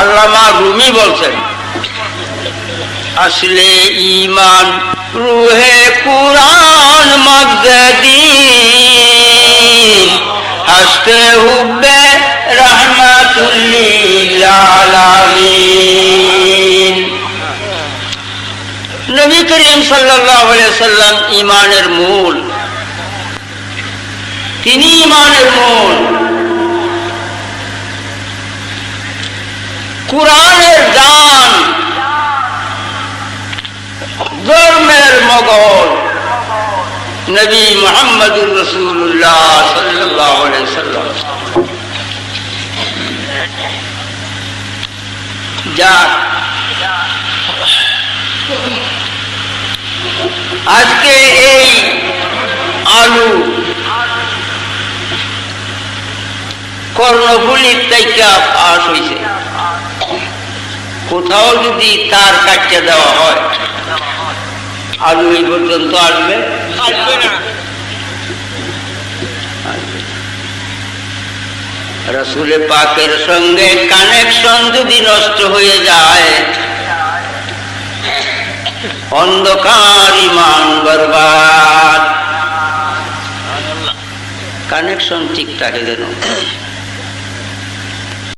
আল্লামা রুমি বলছেন, আসলে ইমান রুহে কুরআন মগদিন হাসতে হুব্বে রহমাতুল্লিল নবী করিম সাল্লাল্লাহু সাল্লাম ইমানের মূল। তিনি ইমানের মূল। কোরআনের দান। ধর্মের মগল নবী মোহাম্মদুর রসুল্লাহ সাল্লাহ সাল্লাম। যাক আজকে এই আলু কর্ণফুলির তাইকা পাশ হয়েছে কোথাও যদি তার কাটতে দেওয়া হয় আলু এই পর্যন্ত আসবে? আসবে না। রসুল পাকের সঙ্গে কানেকশন যদি নষ্ট হয়ে যায় অন্ধকার ইমান বরবাদ। কানেকশন ঠিক থাকে যেন।